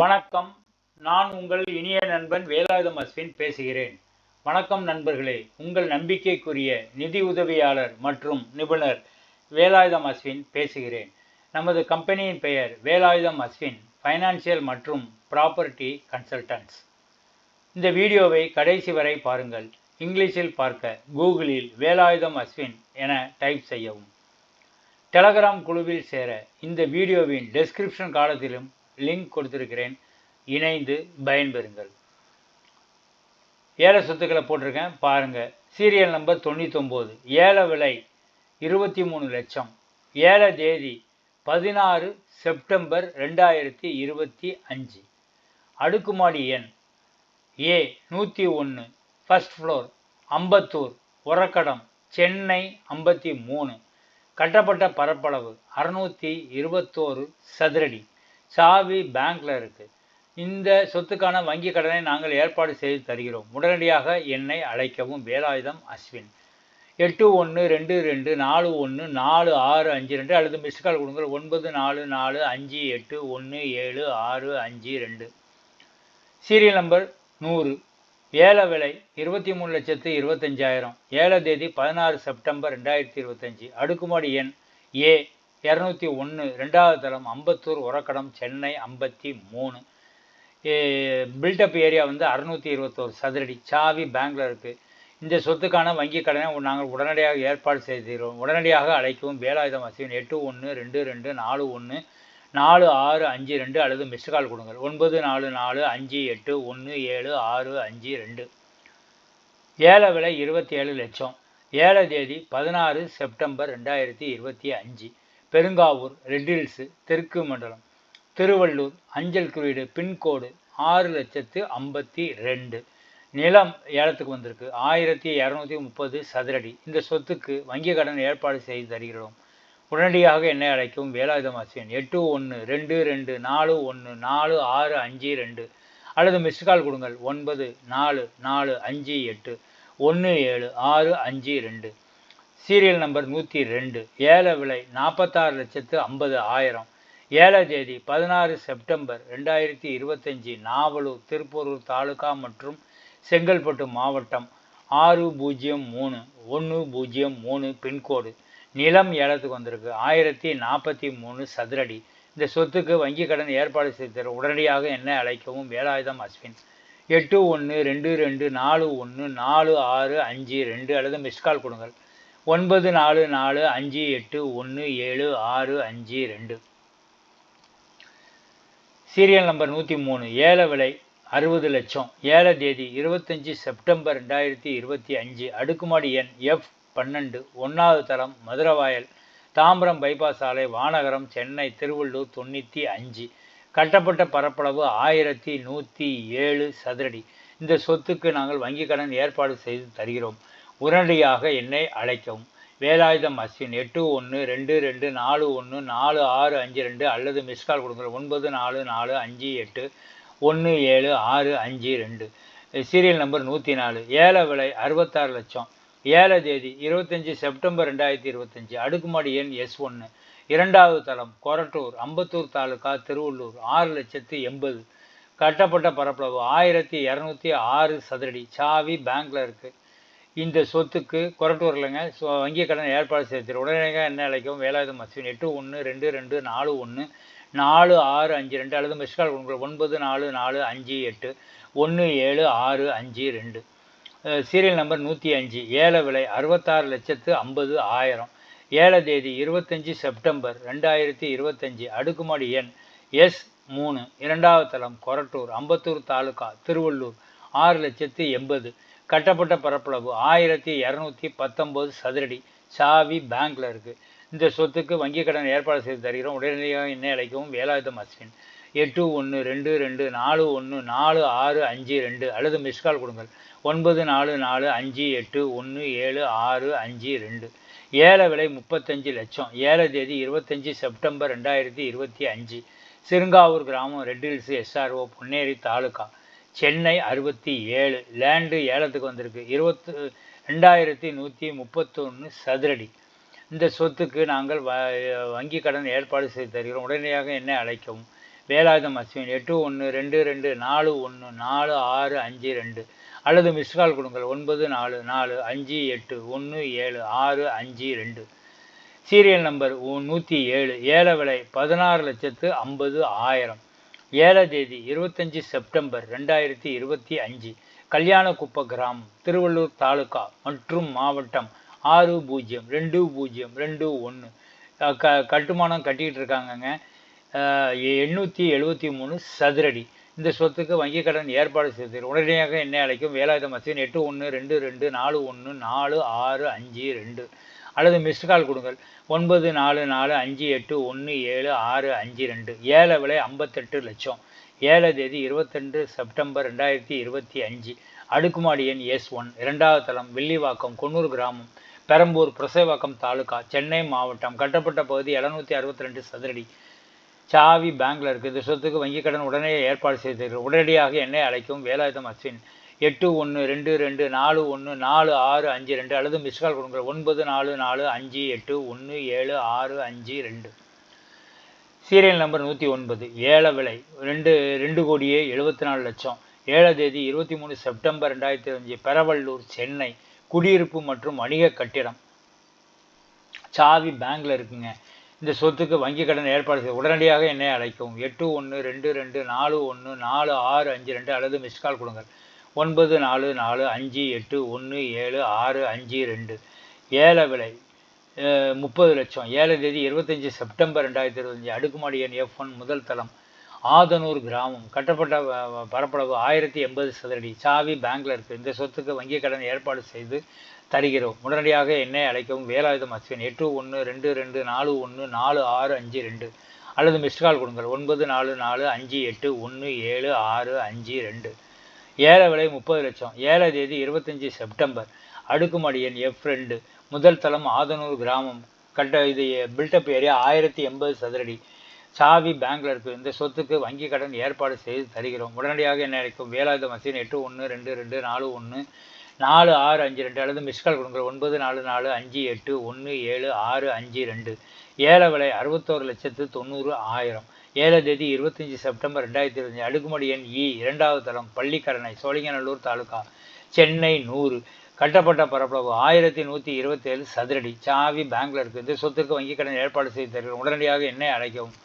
வணக்கம். நான் உங்கள் இனிய நண்பன் வேலாயுதம் அஸ்வின் பேசுகிறேன். வணக்கம் நண்பர்களே. உங்கள் நம்பிக்கைக்குரிய நிதி உதவியாளர் மற்றும் நிபுணர் வேலாயுதம் அஸ்வின் பேசுகிறேன். நமது கம்பெனியின் பெயர் வேலாயுதம் அஸ்வின் ஃபைனான்சியல் மற்றும் ப்ராப்பர்ட்டி கன்சல்டன்ட்ஸ் இந்த வீடியோவை கடைசி வரை பாருங்கள். இங்கிலீஷில் பார்க்க கூகுளில் வேலாயுதம் அஸ்வின் என டைப் செய்யவும். டெலகிராம் குழுவில் சேர இந்த வீடியோவின் டெஸ்கிரிப்ஷன் காலத்திலும் லிங்க் கொடுத்துருக்கிறேன். இணைந்து பயன்பெறுங்கள். ஏழை சொத்துக்களை போட்டிருக்கேன். பாருங்கள் சீரியல் நம்பர் தொண்ணூத்தொம்போது. ஏழை விலை இருபத்தி மூணு லட்சம். ஏழை தேதி பதினாறு செப்டம்பர் ரெண்டாயிரத்தி இருபத்தி அஞ்சு. அடுக்குமாடி எண் ஏ நூற்றி ஒன்று ஃபஸ்ட் ஃப்ளோர் அம்பத்தூர் உரக்கடம் சென்னை ஐம்பத்தி மூணு. கட்டப்பட்ட பரப்பளவு அறுநூற்றி இருபத்தோரு சதுரடி. சாவி பேங்க்ல இருக்கு. இந்த சொத்துக்கான வங்கி கடனை நாங்கள் ஏற்பாடு செய்து தருகிறோம். உடனடியாக என்னை அழைக்கவும். வேலாயுதம் அஸ்வின். எட்டு ஒன்று ரெண்டு ரெண்டு நாலு ஒன்று நாலு ஆறு அஞ்சு ரெண்டு அல்லது மிஸ்டு கால் கொடுங்கள். ஒன்பது நாலு நாலு அஞ்சு எட்டு ஒன்று ஏழு ஆறு அஞ்சு ரெண்டு. சீரியல் நம்பர் நூறு. ஏல விலை இருபத்தி மூணு லட்சத்து இருபத்தஞ்சாயிரம். ஏழை தேதி பதினாறு செப்டம்பர் ரெண்டாயிரத்தி இருபத்தஞ்சி. அடுக்குமாடி எண் ஏ. இரநூத்தி ஒன்று ரெண்டாவது தளம் அம்பத்தூர் உரக்கடம் சென்னை ஐம்பத்தி மூணு. பில்டப் ஏரியா வந்து அறுநூற்றி இருபத்தோரு சதுரடி சாவி பேங்கில் இருக்குது இந்த சொத்துக்கான வங்கி கடனை நாங்கள் உடனடியாக ஏற்பாடு செய்கிறோம் உடனடியாக அழைக்கவும் வேலாயுதம் வசதியின் எட்டு ஒன்று ரெண்டு ரெண்டு நாலு ஒன்று நாலு ஆறு அஞ்சு ரெண்டு அல்லது மிஸ்டு கால் கொடுங்கள். ஒன்பது நாலு நாலு அஞ்சு எட்டு ஒன்று ஏழு ஆறு அஞ்சு ரெண்டு. ஏழை விலை இருபத்தி ஏழு லட்சம். ஏழை தேதி பதினாறு செப்டம்பர் ரெண்டாயிரத்தி இருபத்தி அஞ்சு. பெருங்காவூர் ரெட்டில்ஸு தெற்கு மண்டலம் திருவள்ளூர் அஞ்சல் குறியீடு பின்கோடு ஆறு லட்சத்து ஐம்பத்தி ரெண்டு. நிலம் ஏலத்துக்கு வந்திருக்கு. ஆயிரத்தி இரநூத்தி முப்பது சதுரடி. இந்த சொத்துக்கு வங்கி கடன் ஏற்பாடு செய்து தருகிறோம். உடனடியாக என்னை அழைக்கும் வேலாயுதம் ஆசிரியன் எட்டு ஒன்று ரெண்டு ரெண்டு நாலு ஒன்று நாலு ஆறு அஞ்சு ரெண்டு. அல்லது மிஸ்டு கால் கொடுங்கள். ஒன்பது நாலு நாலு அஞ்சு எட்டு. ஒன்று ஏழு ஆறு அஞ்சு ரெண்டு. சீரியல் நம்பர் நூற்றி ரெண்டு. ஏல விலை நாற்பத்தாறு லட்சத்து ஐம்பது ஆயிரம். ஏழை தேதி பதினாறு செப்டம்பர் ரெண்டாயிரத்தி இருபத்தஞ்சி நாவலூர் திருப்பூரூர் தாலுகா மற்றும் செங்கல்பட்டு மாவட்டம். ஆறு பூஜ்ஜியம் மூணு ஒன்று பூஜ்ஜியம் மூணு பின்கோடு. நிலம் ஏலத்துக்கு வந்திருக்கு. ஆயிரத்தி நாற்பத்தி மூணு சதுரடி. இந்த சொத்துக்கு வங்கி கடன் ஏற்பாடு செய்து உடனடியாக என்ன அழைக்கவும் வேலாயுதம் அஸ்வின். எட்டு ஒன்று ரெண்டு ரெண்டு நாலு ஒன்று நாலு ஆறு அஞ்சு ரெண்டு அல்லது மிஸ்கால் கொடுங்கள். ஒன்பது நாலு நாலு அஞ்சு எட்டு ஒன்று ஏழு ஆறு அஞ்சு ரெண்டு. சீரியல் நம்பர் நூற்றி மூணு ஏழை விலை அறுபது லட்சம் ஏழை தேதி இருபத்தஞ்சி செப்டம்பர் ரெண்டாயிரத்தி இருபத்தி அஞ்சு. அடுக்குமாடி எண் எஃப் பன்னெண்டு ஒன்றாவது தரம் மதுரவாயல் தாம்பரம் பைபாஸ் சாலை வானகரம் சென்னை திருவள்ளூர் தொண்ணூற்றி அஞ்சு. கட்டப்பட்ட பரப்பளவு ஆயிரத்தி நூற்றி ஏழு சதுரடி. இந்த சொத்துக்கு நாங்கள் வங்கி கடன் ஏற்பாடு செய்து தருகிறோம். உடனடியாக என்னை அழைக்கவும். வேலாயுதம் அஸ்வின் எட்டு ஒன்று ரெண்டு ரெண்டு நாலு ஒன்று நாலு ஆறு அஞ்சு ரெண்டு அல்லது மிஸ்கால் கொடுங்கள். ஒன்பது நாலு நாலு அஞ்சு எட்டு ஒன்று ஏழு ஆறு அஞ்சு ரெண்டு. சீரியல் நம்பர் நூற்றி நாலு ஏழை விலை அறுபத்தாறு லட்சம். ஏழை தேதி இருபத்தஞ்சி செப்டம்பர் ரெண்டாயிரத்தி இருபத்தஞ்சி. அடுக்குமாடி எண் எஸ் ஒன்று இரண்டாவது தளம் கொரட்டூர் அம்பத்தூர் தாலுக்கா திருவள்ளூர் ஆறு லட்சத்து எண்பது. கட்டப்பட்ட பரப்பளவு ஆயிரத்தி இரநூத்தி ஆறு சதுரடி. சாவி பேங்க்ல இருக்குது இந்த சொத்துக்கு கொரட்டூர் இல்லைங்க ஸோ வங்கி கடன் ஏற்பாடு செய்து உடனடியாக என்ன அழைக்கவும் வேலாயுதம் அஸ்வின் எட்டு ஒன்று ரெண்டு ரெண்டு நாலு ஒன்று நாலு ஆறு அஞ்சு ரெண்டு அல்லது மிஸ்கால் கொடுங்கள் ஒன்பது நாலு நாலு அஞ்சு எட்டு ஒன்று ஏழு ஆறு அஞ்சு ரெண்டு. சீரியல் நம்பர் நூற்றி அஞ்சு ஏழை விலை அறுபத்தாறு லட்சத்து ஐம்பது ஆயிரம். ஏழை தேதி இருபத்தஞ்சி செப்டம்பர் ரெண்டாயிரத்தி இருபத்தஞ்சி. அடுக்குமாடி எண் எஸ் மூணு. இரண்டாவது தளம் கொரட்டூர் அம்பத்தூர் தாலுகா திருவள்ளூர் ஆறு லட்சத்து எண்பது. கட்டப்பட்ட பரப்பளவு ஆயிரத்தி இரநூத்தி பத்தொம்போது சதுரடி. சாவி பேங்க்ல இருக்குது இந்த சொத்துக்கு வங்கி கடன் ஏற்பாடு செய்து தருகிறோம். உடனடியாக என்ன அழைக்கவும் வேலாயுதம் அஸ்வின் எட்டு ஒன்று ரெண்டு ரெண்டு நாலு ஒன்று நாலு ஆறு அஞ்சு ரெண்டு. அல்லது மிஸ்கால் கொடுங்கள். ஒன்பது நாலு நாலு அஞ்சு எட்டு ஒன்று ஏழு ஆறு அஞ்சு ரெண்டு. ஏழை விலை முப்பத்தஞ்சு லட்சம். ஏழை தேதி இருபத்தஞ்சி செப்டம்பர் ரெண்டாயிரத்தி இருபத்தி அஞ்சு. சிறுங்காவூர் கிராமம் red hills SRO Ponneri taluka Chennai அறுபத்தி ஏழு லேண்டு ஏலத்துக்கு வந்திருக்கு. இருபத்து ரெண்டாயிரத்தி நூற்றி முப்பத்தொன்று சதுரடி. இந்த சொத்துக்கு நாங்கள் வ வங்கி கடன் ஏற்பாடு செய்து தருகிறோம். உடனடியாக என்னை அழைக்கவும் வேலாயுதம் அஸ்வின் எட்டு ஒன்று ரெண்டு ரெண்டு நாலு ஒன்று நாலு ஆறு அஞ்சு ரெண்டு. அல்லது மிஸ்கால் கொடுங்கள். ஒன்பது நாலு நாலு அஞ்சு எட்டு ஒன்று ஏழு ஆறு அஞ்சு ரெண்டு. சீரியல் நம்பர் நூற்றி ஏழு. ஏல விலை பதினாறு லட்சத்து ஐம்பது ஆயிரம். ஏழாம் தேதி இருபத்தஞ்சி செப்டம்பர் ரெண்டாயிரத்தி இருபத்தி அஞ்சு கல்யாணக்குப்ப கிராமம் திருவள்ளூர் தாலுகா மற்றும் மாவட்டம் ஆறு பூஜ்ஜியம் ரெண்டு பூஜ்ஜியம் ரெண்டு ஒன்று க கட்டுமானம் கட்டிக்கிட்டு இருக்காங்கங்க. எண்ணூற்றி எழுபத்தி மூணு சதுரடி. இந்த சொத்துக்கு வங்கிக் கடன் ஏற்பாடு செய்து உடனடியாக என்ன அழைக்கும்? வேலாயுத மசின் எட்டு ஒன்று ரெண்டு ரெண்டு நாலு ஒன்று நாலு ஆறு அஞ்சு ரெண்டு. அல்லது மிஸ்டு கால் கொடுங்கள். ஒன்பது நாலு நாலு அஞ்சு எட்டு ஒன்று ஏழு ஆறு அஞ்சு ரெண்டு. ஏழை விலை ஐம்பத்தெட்டு லட்சம். ஏழை தேதி இருபத்தெண்டு செப்டம்பர் ரெண்டாயிரத்தி இருபத்தி அஞ்சு. அடுக்குமாடி எண் எஸ் ஒன் இரண்டாவது தளம் வில்லிவாக்கம் கொன்னூர் கிராமம். பெரம்பூர் புரசைவாக்கம் தாலுகா சென்னை மாவட்டம். கட்டப்பட்ட பகுதி எழுநூற்றி அறுபத்தி ரெண்டு சதுரடி. சாவி பேங்க்ல இருக்குது சொத்துக்கு வங்கிக் கடன் உடனே ஏற்பாடு செய்திருக்கிறது உடனடியாக என்னை அழைக்கும் வேலாயுதம் அஸ்வின். எட்டு ஒன்று ரெண்டு ரெண்டு நாலு ஒன்று நாலு ஆறு அஞ்சு ரெண்டு அல்லது மிஸ்கால் கொடுங்க. ஒன்பது நாலு நாலு அஞ்சு எட்டு ஒன்று ஏழு ஆறு அஞ்சு ரெண்டு. சீரியல் நம்பர் நூற்றி ஒன்பது. ஏழை விலை. ரெண்டு ரெண்டு கோடியே எழுபத்தி நாலு லட்சம். ஏழை தேதி இருபத்தி மூணு செப்டம்பர் ரெண்டாயிரத்தி அஞ்சு. பெரவள்ளூர் சென்னை. குடியிருப்பு மற்றும் வணிக கட்டிடம். சாவி பேங்கில் இருக்குங்க. இந்த சொத்துக்கு வங்கி கடன் ஏற்பாடு செய்ய உடனடியாக என்னை அழைக்கவும். எட்டு ஒன்று ரெண்டு ரெண்டு நாலு ஒன்று நாலு ஆறு அஞ்சு ரெண்டு அல்லது மிஸ்கால் கொடுங்கள். ஒன்பது நாலு நாலு அஞ்சு எட்டு ஒன்று ஏழு ஆறு அஞ்சு ரெண்டு. ஏல விலை முப்பது லட்சம். ஏழை தேதி இருபத்தஞ்சி செப்டம்பர் ரெண்டாயிரத்தி இருபத்தஞ்சி. அடுக்குமாடி எண் எஃப் ஒன் முதல் தளம் ஆதனூர் கிராமம். கட்டப்பட்ட பரப்பளவு ஆயிரத்தி எண்பது சதுரடி. சாவி பேங்க்ல இருக்குது இந்த சொத்துக்கு வங்கி கடன் ஏற்பாடு செய்து தருகிறோம். உடனடியாக என்னை அழைக்கவும். வேலாயுதம் அஸ்வின் எட்டு ஒன்று ரெண்டு ரெண்டு நாலு ஒன்று நாலு ஆறு அஞ்சு ரெண்டு. அல்லது மிஸ்ட் கால் கொடுங்கள். ஒன்பது நாலு நாலு அஞ்சு எட்டு ஒன்று ஏழு ஆறு அஞ்சு ரெண்டு. ஏல விலை முப்பது லட்சம். ஏழை தேதி இருபத்தஞ்சி செப்டம்பர். அடுக்குமாடி எண் எஃப் ரெண்டு. முதல் தளம் ஆதனூர் கிராமம். கட்ட இது பில்டப் ஏரியா ஆயிரத்தி எண்பது சதுரடி. சாவி பேங்க்ல இருக்குது இந்த சொத்துக்கு வங்கி கடன் ஏற்பாடு செய்து தருகிறோம். உடனடியாக என்ன அழைக்கும் வேலாயுத மசீன் எட்டு ஒன்று ரெண்டு ரெண்டு நாலு ஒன்று நாலு ஆறு அஞ்சு ரெண்டு அல்லது மிஸ்கால் கொடுங்க. ஒன்பது நாலு நாலு அஞ்சு எட்டு ஒன்று ஏழு ஆறு அஞ்சு ரெண்டு. ஏழை விலை அறுபத்தோரு லட்சத்து தொண்ணூறு ஆயிரம். ஏழாம் தேதி இருபத்தஞ்சி செப்டம்பர் ரெண்டாயிரத்தி இருபத்தஞ்சு அடுக்குமடி எண் இ இரண்டாவது தளம் பள்ளிக்கரணை சோழிங்கநல்லூர் தாலுகா சென்னை நூறு. கட்டப்பட்ட பரப்பளவு ஆயிரத்தி நூற்றி இருபத்தேழு சதுரடி. சாவி பேங்க்ல இருக்குது இந்த சொத்துக்கு வங்கி கடன் ஏற்பாடு செய்து தருகிறோம். உடனடியாக என்னை அழைக்கவும்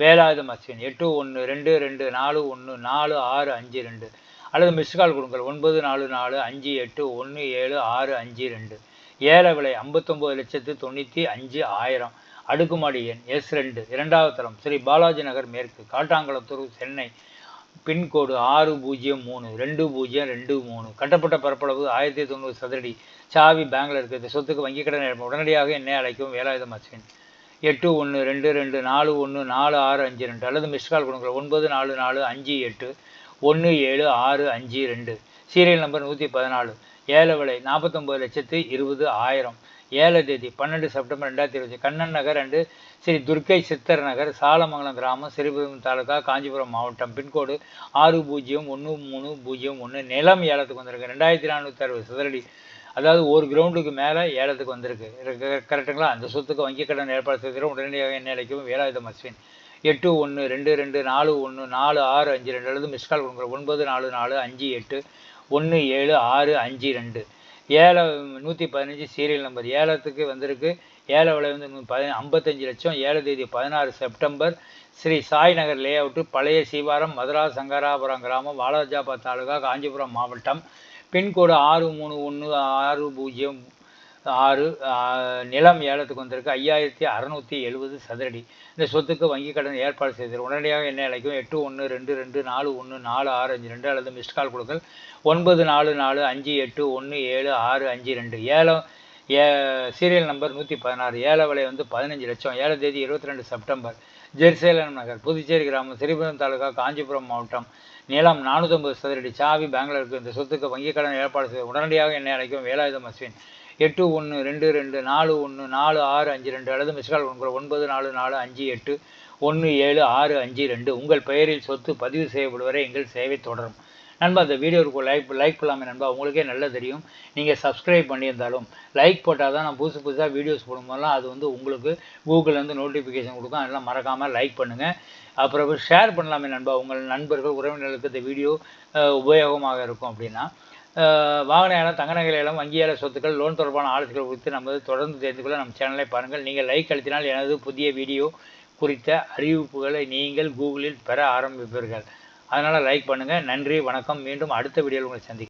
வேலாயுதம் அஸ்வின் எட்டு ஒன்று ரெண்டு ரெண்டு நாலு ஒன்று நாலு ஆறு அஞ்சு ரெண்டு. அல்லது மிஸ் கால் கொடுங்கள். ஒன்பது நாலு நாலு அஞ்சு எட்டு ஒன்று ஏழு ஆறு அஞ்சு ரெண்டு. ஏழை விலை ஐம்பத்தொம்போது லட்சத்து தொண்ணூற்றி அஞ்சு ஆயிரம். அடுக்குமாடி எண் எஸ் ரெண்டு இரண்டாவது தளம் ஸ்ரீ பாலாஜி நகர் மேற்கு காட்டாங்குளத்தூர் சென்னை. பின்கோடு ஆறு பூஜ்ஜியம் மூணு ரெண்டு பூஜ்ஜியம் ரெண்டு மூணு. கட்டப்பட்ட பரப்பளவு ஆயிரத்தி தொண்ணூறு சதுரடி. சாவி பேங்கில் இருக்கிறது சொத்துக்கு வங்கிக் கடன் உடனடியாக என்னை அழைக்கும் வேலாயுதம் அஸ்வின் எட்டு ஒன்று ரெண்டு ரெண்டு நாலு ஒன்று நாலு ஆறு அஞ்சு ரெண்டு அல்லது மிஸ்கால் கொடுங்க ஒன்பது நாலு நாலு அஞ்சு எட்டு ஒன்று ஏழு ஆறு அஞ்சு ரெண்டு. சீரியல் நம்பர் நூற்றி பதினாலு. ஏழை விலை நாற்பத்தொம்பது லட்சத்து இருபது ஆயிரம். ஏழு தேதி பன்னெண்டு செப்டம்பர் ரெண்டாயிரத்தி இருபத்தி கண்ணன் நகர் அண்டு ஸ்ரீ துர்க்கை சித்தர் நகர் சாலமங்கலம் கிராமம் சிறுபுரம் தாலுகா காஞ்சிபுரம் மாவட்டம். பின்கோடு ஆறு பூஜ்ஜியம் ஒன்று மூணு பூஜ்ஜியம் ஒன்று நிலம் ஏலத்துக்கு வந்திருக்கு. ரெண்டாயிரத்தி நானூற்றி அறுபது சதுரடி. அதாவது ஒரு கிரவுண்டுக்கு மேலே ஏலத்துக்கு வந்திருக்கு. கரெக்டுங்களா? அந்த சொத்துக்கு வங்கி கடன் ஏற்பாடு செய்கிறோம் உடனடியாக என்ன நிலைக்கும் வேலாயுதம் அஸ்வின் எட்டு ஒன்று ரெண்டு ரெண்டு நாலு ஒன்று நாலு ஆறு அஞ்சு ரெண்டு அல்லது மிஸ்கால் கொடுக்குறோம் ஒன்பது நாலு நாலு அஞ்சு எட்டு ஒன்று ஏழு ஆறு அஞ்சு ரெண்டு. ஏழை நூற்றி பதினஞ்சு சீரியல் நம்பர் ஏலத்துக்கு வந்திருக்கு. ஏழை விலை வந்து பதின ஐம்பத்தஞ்சு லட்சம். ஏழு தேதி பதினாறு September. Sri Sai Nagar layout பழைய சீவாரம் மதுரா சங்கராபுரம் கிராமம் வாலாஜாபாத் தாலுகா காஞ்சிபுரம் மாவட்டம். பின்கோடு ஆறு மூணு ஒன்று ஆறு பூஜ்ஜியம் ஆறு நிலம் ஏலத்துக்கு வந்திருக்கு. ஐயாயிரத்தி அறநூற்றி எழுபது சதுரடி. இந்த சொத்துக்கு வங்கி கடன் ஏற்பாடு செய்தது. உடனடியாக என்ன அழைக்கும்? எட்டு ஒன்று ரெண்டு ரெண்டு நாலு ஒன்று நாலு ஆறு அஞ்சு ரெண்டு அல்லது மிஸ்ட் கால் கொடுங்கள். ஒன்பது நாலு நாலு அஞ்சு எட்டு ஒன்று ஏழு ஆறு அஞ்சு ரெண்டு. ஏலம் ஏ சீரியல் நம்பர் நூற்றி பதினாறு. ஏழை விலை வந்து பதினஞ்சு லட்சம். ஏழை தேதி இருபத்தி ரெண்டு செப்டம்பர். ஜெருசேலம் நகர் புதுச்சேரி கிராமம் சிறிபுரம் தாலுகா காஞ்சிபுரம் மாவட்டம். நிலம் நானூற்றம்பது சதுரடி. சாவி பெங்களூருக்கு இந்த சொத்துக்கு வங்கிக் கடன் ஏற்பாடு செய்து உடனடியாக என்ன அழைக்கும்? வேலாயுதம் அஸ்வின். எட்டு ஒன்று ரெண்டு ரெண்டு நாலு ஒன்று நாலு ஆறு அஞ்சு ரெண்டு அல்லது மிஸ்கால் ஒன்று ஒன்பது நாலு நாலு அஞ்சு எட்டு ஒன்று ஏழு ஆறு அஞ்சு ரெண்டு. உங்கள் பெயரில் சொத்து பதிவு செய்யப்படுவரை எங்கள் சேவை தொடரும். நண்பா அந்த வீடியோவுக்கு லைக் லைக் பண்ணலாமே நண்பா உங்களுக்கே நல்லா தெரியும். நீங்கள் சப்ஸ்கிரைப் பண்ணியிருந்தாலும் லைக் போட்டால் தான் நான் புதுசு புதுசாக வீடியோஸ் போடும்போதெல்லாம் அது வந்து உங்களுக்கு கூகுள்லேருந்து நோட்டிஃபிகேஷன் கொடுக்கும். அதெல்லாம் மறக்காமல் லைக் பண்ணுங்கள் அப்புறம் ஷேர் பண்ணலாமே நண்பா. உங்கள் நண்பர்கள் உறவினர்களுக்கு இந்த வீடியோ உபயோகமாக இருக்கும் அப்படின்னா. வாகன ஏலம் தங்க நகை ஏலம் வங்கி ஏல சொத்துக்கள் லோன் தொடர்பான ஆலோசனைகள் குறித்து நமது தொடர்ந்து தெரிந்து கொள்ள நம் சேனலை பாருங்கள். நீங்கள் லைக் அழுத்தினால் எனது புதிய வீடியோ குறித்த அறிவிப்புகளை நீங்கள் கூகுளில் பெற ஆரம்பிப்பீர்கள். அதனால் லைக் பண்ணுங்கள் நன்றி வணக்கம். மீண்டும் அடுத்த வீடியோவில் உங்களை சந்திக்கிறேன்.